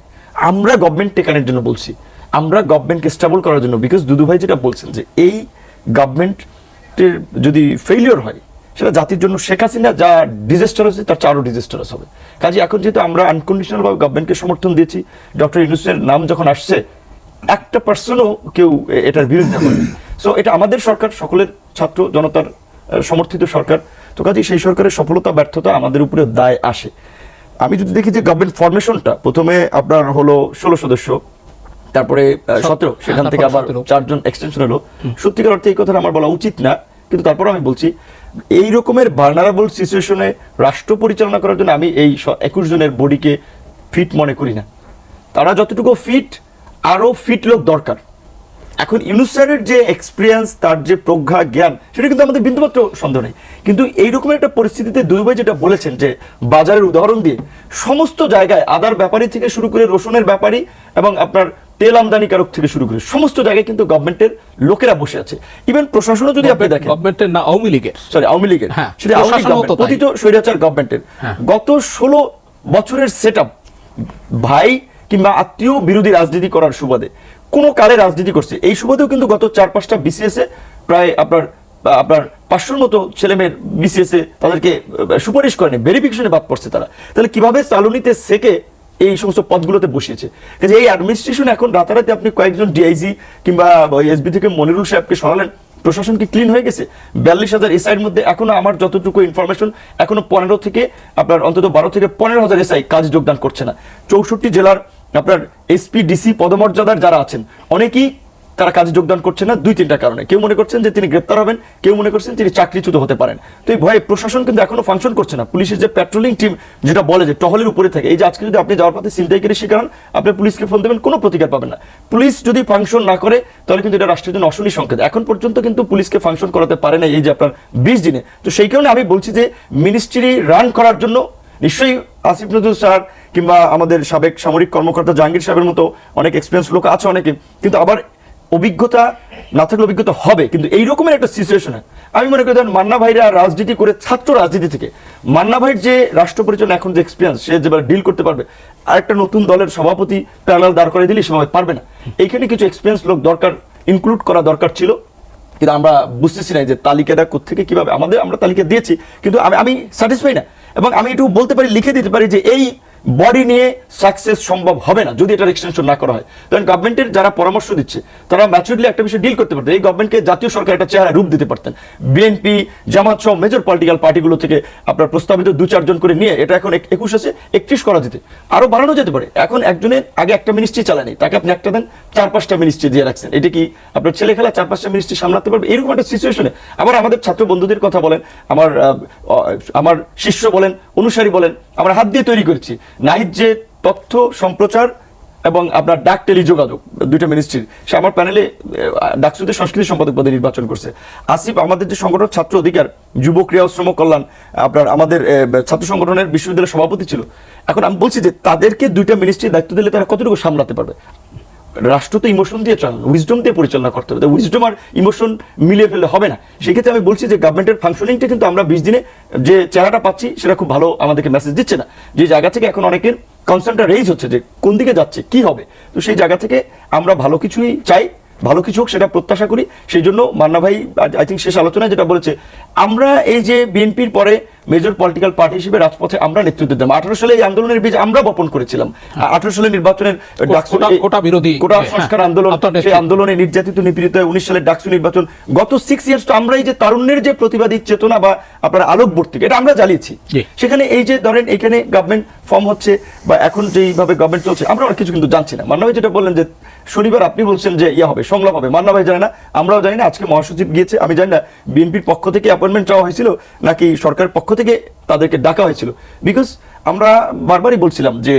আমরা গভর্নমেন্ট টেকানোর জন্য বলছি। আমরা গভর্নমেন্টকে স্টেবল করার জন্য বিকজ দুদু ভাই যেটা বলছেন যে এই গভর্নমেন্টের যদি ফেলিওর হয়, সেটা জাতির জন্য শেখ হাসিনা যা ডিজাস্টার হয়েছে, তার চারও ডিজাস্টারাস হবে। কাজে এখন যেহেতু আমরা আনকন্ডিশনাল ভাবে গভর্নমেন্টকে সমর্থন দিয়েছি ডক্টর ইউনুসের নাম যখন আসছে, একটা পার্সনও কেউ এটার বিরুদ্ধে হয়নি সো এটা আমাদের সরকার, সকলের ছাত্র জনতার সমর্থিত সরকার। তো কাজে সেই সরকারের সফলতা, ব্যর্থতা আমাদের উপরে দায় আসে। আমি যদি দেখি যে গভর্নমেন্ট ফরমেশনটা প্রথমে আপনার হলো ষোলো সদস্য তারপরে সতেরো। সেখান থেকে আবার চারজন এক্সটেনশন হলো। সত্যিকার অর্থে এই কথাটা আমার বলা উচিত না কিন্তু তারপর আমি বলছি এই রকমের ভার্নারাবল সিচুয়েশনে রাষ্ট্র পরিচালনা করার জন্য আমি এই একুশ জনের বডিকে ফিট মনে করি না। তারা যতটুকু ফিট আরও ফিট লোক দরকার। এখন ইউনুস স্যারের যে এক্সপিরিয়েন্স তার যে প্রজ্ঞা জ্ঞান সেটা কিন্তু আমাদের বিন্দুমাত্র সন্দেহ নেই। কিন্তু এইরকম একটা পরিস্থিতিতে দুই ভাই যেটা বলেছেন যে বাজারের উদাহরণ দিয়ে সমস্ত জায়গায় আদার ব্যাপারী থেকে শুরু করে রসুনের ব্যাপারী এবং আপনার তেল আমদানিকারক থেকে শুরু করে সমস্ত জায়গায় কিন্তু গভর্নমেন্টের লোকেরা বসে আছে। ইভেন প্রশাসনও যদি আপনি দেখেন গভর্নমেন্টের না আওয়ামী লীগের। সরি আওয়ামী লীগের। হ্যাঁ, সেটা আওয়ামী লীগ প্রশাসনও তো government, তাই। পতিত স্বৈরাচার গভর্নমেন্টের হ্যাঁ। গত ষোলো বছরের সেট ভাই কিংবা আত্মীয় বিরোধী রাজনীতি করার সুবাদে কোন কালে রাজনীতি করছে। এই সুবাদেও কিন্তু গত চার পাঁচটা বিসিএস এ প্রায় আপনার আপনার পাঁচশোর মতো ছেলে মেয়ের বিসিএস এ তাদেরকে সুপারিশ করেনি ভেরিফিকেশনে বাদ পড়ছে তারা। তাহলে কীভাবে চালুনিতে সেকে এই সমস্ত পদগুলোতে বসিয়েছে? কাজে এই অ্যাডমিনিস্ট্রেশন এখন রাতারাতি আপনি কয়েকজন ডিআইজি কিংবা এসবি থেকে মনিরুল সাহেবকে সরালেন, প্রশাসন কি ক্লিন হয়ে গেছে? বিয়াল্লিশ হাজার এসআই এর মধ্যে এখনও আমার যতটুকু ইনফরমেশন এখনও পনেরো থেকে, আপনার অন্তত বারো থেকে পনেরো হাজার এসআই কাজ যোগদান করছে না। চৌষট্টি জেলার আপনার এসপি ডিসি পদমর্যাদার যারা আছেন, অনেকেই তারা কাজে যোগদান করছে না দুই তিনটা কারণে। কেউ মনে করছেন যে তিনি গ্রেপ্তার হবেন, কেউ মনে করছেন তিনি চাকরিচ্যুত হতে পারেন। তো এই ভয়ে প্রশাসন কিন্তু এখনও ফাংশন করছে না। পুলিশের যে পেট্রোলিং টিম যেটা বলে যে টহলের উপরে থাকে, এই যে আজকে যদি আপনি যাওয়ার পথে ছিনতাইকারী শিকার হন, আপনি পুলিশকে ফোন দেবেন, কোনো প্রতিকার পাবেন না। পুলিশ যদি ফাংশন না করে, তাহলে কিন্তু এটা রাষ্ট্রের জন্য অশনি সংকেত। এখন পর্যন্ত কিন্তু পুলিশকে ফাংশন করাতে পারে না এই যে আপনার বিশ দিনে। তো সেই কারণে আমি বলছি যে মিনিস্ট্রি রান করার জন্য নিশ্চয়ই আসিফ নজরুল স্যার কিংবা আমাদের সাবেক সামরিক কর্মকর্তা জাহাঙ্গীর সাহেবের মতো অনেক এক্সপিরিয়েন্স লোক আছে অনেকে, কিন্তু আবার অভিজ্ঞতা না থাকলে অভিজ্ঞতা হবে, কিন্তু এই রকমের একটা সিচুয়েশনে আমি মনে করি, ধরেন, মান্না ভাইরা রাজনীতি করে ছাত্র রাজনীতি থেকে, মান্না ভাইয়ের যে রাষ্ট্র পরিচালনা এখন যে এক্সপিরিয়েন্স সে যেভাবে ডিল করতে পারবে আর একটা নতুন দলের সভাপতি প্যানেল দাঁড় করে দিলে সেভাবে পারবে না। এইখানে কিছু এক্সপিরিয়েন্স লোক দরকার ইনক্লুড করা দরকার ছিল, কিন্তু আমরা বুঝতেছি না যে তালিকাটা কোথেকে কীভাবে, আমাদের আমরা তালিকা দিয়েছি, কিন্তু আমি আমি স্যাটিসফাই না। এবং আমি একটু বলতে পারি লিখে দিতে পারি যে এই বডি নিয়ে সাকসেস সম্ভব হবে না, যদি এটার এক্সটেনশন না করা হয়। কারণ গভর্নমেন্টের যারা পরামর্শ দিচ্ছে, তারা ম্যাচুরলি একটা বিষয় ডিল করতে পারতেন। এই গভর্নমেন্টকে জাতীয় সরকার একটা চেহারা রূপ দিতে পারতেন। বিএনপি জামাত সহ মেজর পলিটিক্যাল পার্টিগুলো থেকে আপনার প্রস্তাবিত দু চারজন করে নিয়ে, এটা এখন এক- একুশ আছে, একত্রিশ করা যেতে। আরও বাড়ানো যেতে পারে। এখন একজনের আগে একটা মিনিস্ট্রি চালানি, তাকে আপনি একটা দেন, চার পাঁচটা মিনিস্ট্রি দিয়ে রাখছেন। এটা কি আপনার ছেলে খেলা চার পাঁচটা মিনিস্ট্রি সামলাতে পারবে? এরকম একটা সিচুয়েশনে আবার আমাদের ছাত্র বন্ধুদের কথা বলেন, আমার আমার শিষ্য বলেন, অনুসারী বলেন, আমরা হাত দিয়ে তৈরি করেছি। নাহিদ যে তথ্য সম্প্রচার এবং আপনার ডাক টেলি যোগাযোগ দুইটা মিনিস্ট্রির সে আমার প্যানেলে ডাকসুতে সংস্কৃতি সম্পাদক পদে নির্বাচন করছে। আসিফ, আমাদের যে সংগঠন ছাত্র অধিকার, যুব ক্রিয়া শ্রম কল্যাণ, আপনার আমাদের ছাত্র সংগঠনের বিশ্ববিদ্যালয়ের সভাপতি ছিল। এখন আমি বলছি যে তাদেরকে দুইটা মিনিস্ট্রির দায়িত্ব দিলে তারা কতটুকু সামলাতে পারবে? রাষ্ট্র তো ইমোশন দিয়ে চালানো উইজডম দিয়ে পরিচালনা করতে হবে। উইজডম আর ইমোশন মিলিয়ে ফেললে হবে না। সেক্ষেত্রে আমি বলছি যে গভর্নমেন্টের ফাংশনিংটা কিন্তু আমরা বিশ দিনে যে চেহারাটা পাচ্ছি, সেটা খুব ভালো আমাদেরকে মেসেজ দিচ্ছে না। যে জায়গা থেকে এখন অনেকের কনসার্নটা রেইজ হচ্ছে যে কোন দিকে যাচ্ছে, কি হবে? তো সেই জায়গা থেকে আমরা ভালো কিছুই চাই, ভালো কিছু হোক সেটা প্রত্যাশা করি। সেই জন্য মান্না ভাই আই থিঙ্ক শেষ আলোচনায় যেটা বলেছে, আমরা এই যে বিএনপির পরে মেজর পলিটিক্যাল পার্টি হিসেবে রাজপথে আমরা নেতৃত্ব দিতাম। আঠারো সালে এই আন্দোলনের বীজ আমরা বপন করেছিলাম। আঠারো সালে নির্বাচনের কোটা- বিরোধী, কোটা হ্যাঁ, সংস্কার আন্দোলন সেই আন্দোলনে নির্যাতিত নিপীড়িত হয়ে উনিশ সালের ডাকসু নির্বাচন গত সিক্স ইয়ার্স তো আমরা এই যে তারুণ্যের যে প্রতিবাদী চেতনা বা আপনার আলোকবর্তী এটা আমরা জ্বালিয়েছি। সেখানে এই যে ধরেন এখানে গভর্নমেন্ট ফর্ম হচ্ছে বা এখন যেইভাবে গভর্নমেন্ট চলছে আমরা অনেক কিছু কিন্তু জানছি না। মান্না ভাই যেটা বললেন যে শনিবার আপনি বলছেন যে ইয়ে হবে সংলাপ হবে। মান্না ভাই জানে না আমরাও জানি না আজকে মহাসচিব গিয়েছে। আমি জানি না বিএনপির পক্ষ থেকে অ্যাপয়েন্টমেন্ট চাওয়া হয়েছিল নাকি সরকারের পক্ষ থেকে তাদেরকে ডাকা হয়েছিল। বিকজ আমরা বারবারই বলছিলাম যে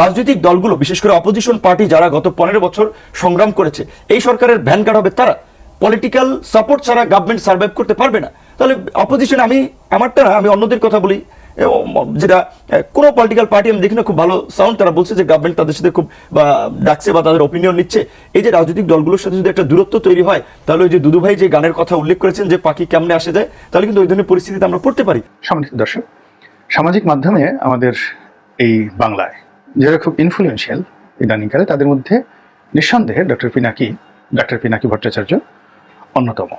রাজনৈতিক দলগুলো, বিশেষ করে অপোজিশন পার্টি যারা গত পনেরো বছর সংগ্রাম করেছে, এই সরকারের ভ্যানগার্ড হবে তারা? পলিটিক্যাল সাপোর্ট ছাড়া গভর্নমেন্ট সার্ভাইভ করতে পারবে না। তাহলে অপোজিশন আমি, আমারটা না, আমি অন্যদের কথা বলি। যেটা কোনো পলিটিক্যাল পার্টি আমি দেখি না, খুব ভালো সাউন্ড তারা বলছে যে গভর্নমেন্ট তাদের সাথে খুব ডাকছে বা তাদের অপিনিয়ন নিচ্ছে। এই যে রাজনৈতিক দলগুলোর সাথে যদি একটা দূরত্ব তৈরি হয়, তাহলে ওই যে দুদু ভাই যে গানের কথা উল্লেখ করেছেন যে পাখি কেমনে আসে যায়, তাহলে কিন্তু ওই ধরনের পরিস্থিতিতে আমরা পড়তে পারি। সম্মানিত দর্শক, সামাজিক মাধ্যমে আমাদের এই বাংলায়, যারা খুব ইনফ্লুয়েন্সিয়াল ইদানিংকালে, তাদের মধ্যে নিঃসন্দেহে ডক্টর পিনাকি ডক্টর পিনাকি ভট্টাচার্য অন্যতম।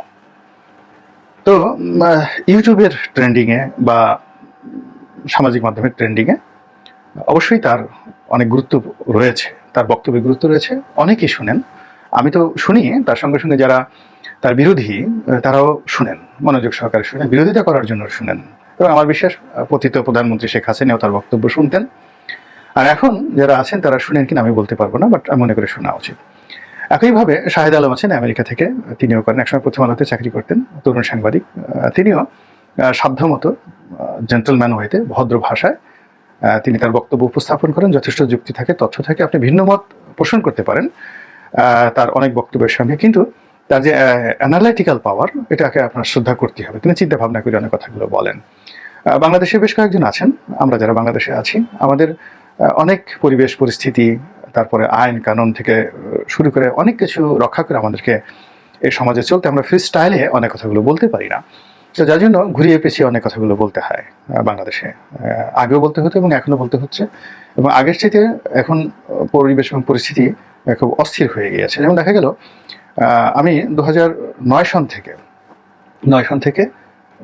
তো ইউটিউবের ট্রেন্ডিংয়ে বা সামাজিক মাধ্যমের ট্রেন্ডিংয়ে অবশ্যই তার অনেক গুরুত্ব রয়েছে, তার বক্তব্যে গুরুত্ব রয়েছে। অনেকেই শুনেন। আমি তো শুনি, তার সঙ্গে সঙ্গে যারা তার বিরোধী তারাও শুনেন, মনোযোগ সহকারে শুনেন, বিরোধিতা করার জন্য শুনেন। এবং আমার বিশ্বাস, পতিত প্রধানমন্ত্রী শেখ হাসিনাও তার বক্তব্য শুনতেন। আর এখন যারা আছেন, তারা শুনেন কিনা আমি বলতে পারব না, বাট আমি মনে করে শোনা উচিত। একইভাবে শাহেদ আলম আছেন আমেরিকা থেকে, তিনিও করেন, একসময় প্রথম আলোতে চাকরি করতেন, তরুণ সাংবাদিক তিনিও সাধ্যমতো জেন্টলম্যান হইতে, ভদ্র ভাষায় তিনি তার বক্তব্য উপস্থাপন করেন, যথেষ্ট যুক্তি থাকে, তথ্য থাকে, আপনি ভিন্ন মত পোষণ করতে পারেন তার অনেক বক্তব্যের সঙ্গে, কিন্তু তার যে অ্যানালাইটিক্যাল পাওয়ার এটাকে আপনার শ্রদ্ধা করতে হবে। তিনি চিন্তা ভাবনা করে অনেক কথাগুলো বলেন। বাংলাদেশে বেশ কয়েকজন আছেন, আমরা যারা বাংলাদেশে আছি, আমাদের অনেক পরিবেশ, পরিস্থিতি, তারপরে আইন, কানুন থেকে শুরু করে অনেক কিছু রক্ষা করে আমাদেরকে এই সমাজে চলতে, আমরা ফ্রি স্টাইলে অনেক কথাগুলো বলতে পারি না। তো যার জন্য ঘুরিয়ে পেঁচিয়ে অনেক কথাগুলো বলতে হয় বাংলাদেশে। আগেও বলতে হতো এবং এখনও বলতে হচ্ছে। এবং আগের চাইতে এখন পরিবেশ এবং পরিস্থিতি খুব অস্থির হয়ে গিয়েছে। যেমন দেখা গেল আমি দু নয় সন থেকে, নয় সন থেকে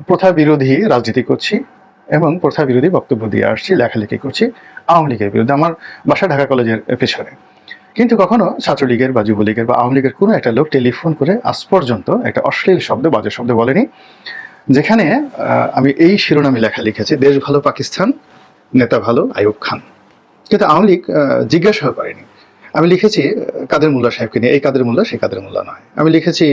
প্রথা বিরোধী রাজনীতি করছি এবং প্রথা বিরোধী বক্তব্য দিয়ে আসছি, লেখালেখি করছি আওয়ামী লীগের বিরুদ্ধে আমার বাসা ঢাকা কলেজের পেছনে। কিন্তু কখনো ছাত্রলীগের বা যুবলীগের বা আওয়ামী লীগের কোনো একটা লোক টেলিফোন করে আজ পর্যন্ত একটা অশ্লীল শব্দ, বাজে শব্দ বলেনি। যেখানে আমি এই শিরোনামে লেখা, লিখেছি, দেশ ভালো, পাকিস্তান, নেতা ভালো, আইয়ুব খান। কিন্তু আওয়ামী লীগ জিজ্ঞাসাও করেনি। আমি লিখেছি কাদের মোল্লা সাহেবকে নিয়ে, এই কাদের মোল্লা সেই কাদের মোল্লা নয়। আমি লিখেছি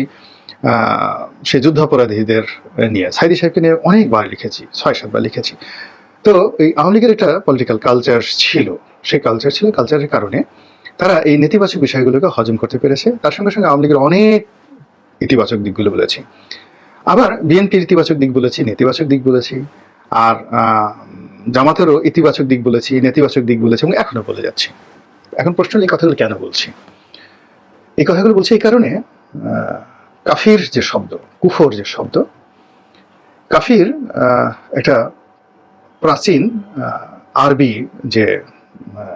সে যুদ্ধাপরাধীদের নিয়ে, সাইদি সাহেবকে নিয়ে অনেকবার লিখেছি, ছয় সাতবার লিখেছি। তো এই আওয়ামী লীগের একটা পলিটিক্যাল কালচার ছিল। সেই কালচার ছিল কালচারের কারণে তারা এই নেতিবাচক বিষয়গুলোকে হজম করতে পেরেছে। তার সঙ্গে সঙ্গে আওয়ামী লীগের অনেক ইতিবাচক দিকগুলো বলেছি। আবার বিএনপির ইতিবাচক দিক বলেছি, নেতিবাচক দিক বলেছি, আর জামাতেরও ইতিবাচক দিক বলেছি, নেতিবাচক দিক বলেছি এবং এখনও বলে যাচ্ছি। এখন প্রশ্ন এই কথাগুলো কেন বলছি? এই কথাগুলো বলছি এই কারণে কাফির যে শব্দ, কুফর যে শব্দ, কাফির একটা প্রাচীন আরবি যে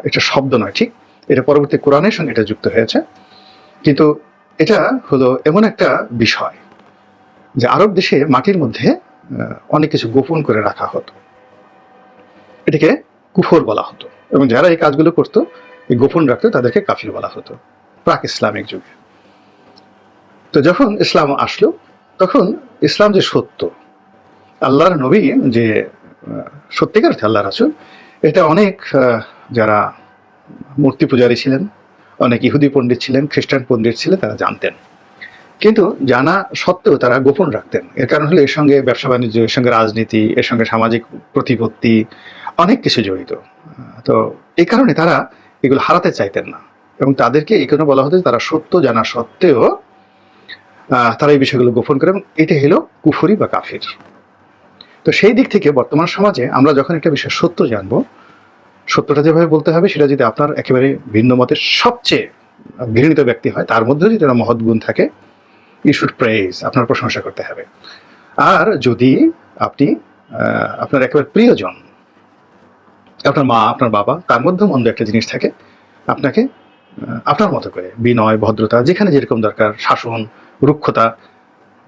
এটা শব্দ নয়, ঠিক? এটা পরবর্তী কোরআনের সঙ্গে এটা যুক্ত হয়েছে। কিন্তু এটা হলো এমন একটা বিষয় যে আরব দেশে মাটির মধ্যে অনেক কিছু গোপন করে রাখা হতো। এটাকে কুফর বলা হতো এবং যারা এই কাজগুলো করতো, এই গোপন রাখতো, তাদেরকে কাফির বলা হতো। প্রাক ইসলামিক যুগে। তো যখন ইসলাম আসলো, তখন ইসলাম যে সত্য, আল্লাহর নবী যে সত্যিকার আল্লাহ রাসুল, এটা অনেক যারা মূর্তি পূজারী ছিলেন, অনেক ইহুদি পণ্ডিত ছিলেন, খ্রিস্টান পণ্ডিত ছিলেন, তারা জানতেন। কিন্তু জানা সত্ত্বেও তারা গোপন রাখতেন। এর কারণ হলো এর সঙ্গে ব্যবসা বাণিজ্য, এর সঙ্গে রাজনীতি, এর সঙ্গে সামাজিক প্রতিপত্তি, অনেক কিছু জড়িত। তো এই কারণে তারা এগুলো হারাতে চাইতেন না। এবং তাদেরকে এই কারণে বলা হতো তারা সত্য জানা সত্ত্বেও তারা এই বিষয়গুলো গোপন করে এবং এটা হলো কুফরি বা কাফির। তো সেই দিক থেকে বর্তমান সমাজে আমরা যখন একটা বিষয় সত্য জানব, সত্যটা যেভাবে বলতে হবে, সেটা যদি আপনার একেবারে ভিন্ন মতের সবচেয়ে ঘৃণিত ব্যক্তি হয়, তার মধ্যেও যদি মহৎ গুণ থাকে ইউ শুড প্রেজ আপনার প্রশংসা করতে হবে। আর যদি আপনি আপনার একেবারে প্রিয়জন, আপনার মা, আপনার বাবা, তার মধ্যেও মন্দ একটা জিনিস থাকে, আপনাকে আপনার মতো করে, বিনয়, ভদ্রতা, যেখানে যেরকম দরকার, শাসন, রুক্ষতা,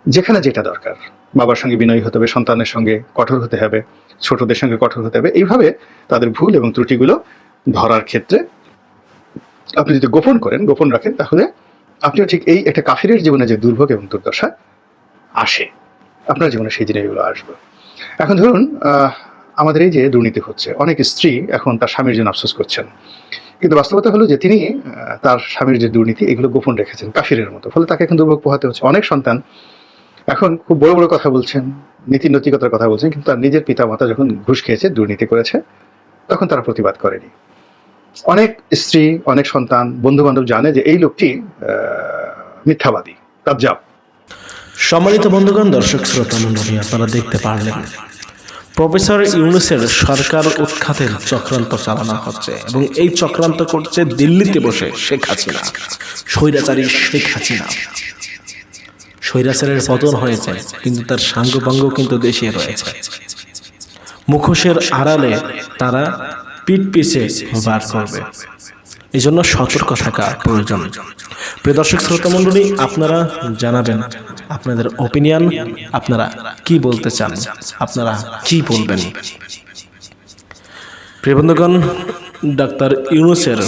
যেখানে যেটা দরকার, বাবার সঙ্গে বিনয়ী হতে হবে, সন্তানের সঙ্গে কঠোর হতে হবে, ছোটদের সঙ্গে কঠোর হতে হবে, এইভাবে তাদের ভুল এবং ত্রুটিগুলো ধরার ক্ষেত্রে আপনি যদি গোপন করেন, গোপন রাখেন, তাহলে আপনিও ঠিক এই একটা কাফিরের জীবনে যে দুর্ভোগ এবং দুর্দশা আসে, আপনার জীবনে সেই জিনিসগুলো আসবে। এখন ধরুন আমাদের এই যে দুর্নীতি হচ্ছে, অনেক স্ত্রী এখন তার স্বামীর জন্য আফসোস করছেন। কিন্তু বাস্তবতা হলো যে তিনি তার স্বামীর যে দুর্নীতি, এগুলো গোপন রেখেছেন, কাফিরের মতো। ফলে তাকে এখন দুর্ভোগ পোহাতে হচ্ছে। অনেক সন্তান এখন খুব বড় বড় কথা বলছেন, নীতি নৈতিকতার কথা বলছেন, কিন্তু তার নিজের পিতা মাতা যখন ঘুষ খেয়েছে, দুর্নীতি করেছে, তখন তারা প্রতিবাদ করেনি। অনেক স্ত্রী, অনেক সন্তান বন্ধু বান্ধব জানে যে এই লোকটি মিথ্যাবাদী কাজ্জাব সম্মানিত বন্ধুগণ, দর্শক শ্রোতা মণ্ডলী, আপনারা দেখতে পারলেন, প্রফেসর ইউনুসের সরকার উৎখাতের চক্রান্ত চালানো হচ্ছে এবং এই চক্রান্ত করছে দিল্লিতে বসে শেখ হাসিনা, স্বৈরাচারী শেখ হাসিনা। স্বৈরাচারের পতন হয়েছে, কিন্তু তার সাঙ্গপাঙ্গ কিন্তু দেশে রয়েছে। মুখোশের আড়ালে তারা পিঠ পিছে বার করবে। এই জন্য সতর্ক থাকা প্রয়োজন। প্রিয় দর্শক, শ্রোতা মণ্ডলী, আপনারা জানাবেন আপনাদের ওপিনিয়ন আপনারা কি বলতে চান, আপনারা কি বলবেন? প্রিয় বন্ধুগণ, ডাক্তার ইউনুসের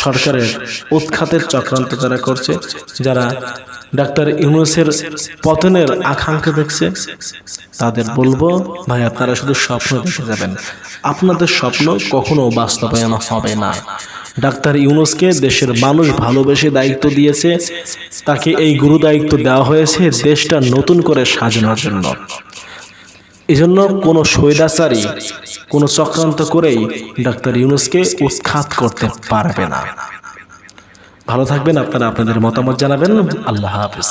সরকারের উৎখাতের চক্রান্ত যারা করছে, যারা ডাক্তার ইউনুসের পতনের আকাঙ্ক্ষা দেখছে। তাদের বলব, ভাই, আপনারা শুধু স্বপ্ন দেখে যাবেন। আপনাদের স্বপ্ন কখনো বাস্তবায়ন হবে না। ডাক্তার ইউনুসকে দেশের মানুষ ভালোবেসে দায়িত্ব দিয়েছে। তাকে এই গুরু দায়িত্ব দেওয়া হয়েছে দেশটা নতুন করে সাজানোর জন্য। এজন্য কোনো সৈদাচারী কোনো চক্রান্ত করেই ডাক্তার ইউনুসকে উৎখাত করতে পারবে না। ভালো থাকবেন আপনারা আপনাদের মতামত জানাবেন। আল্লাহ হাফিজ।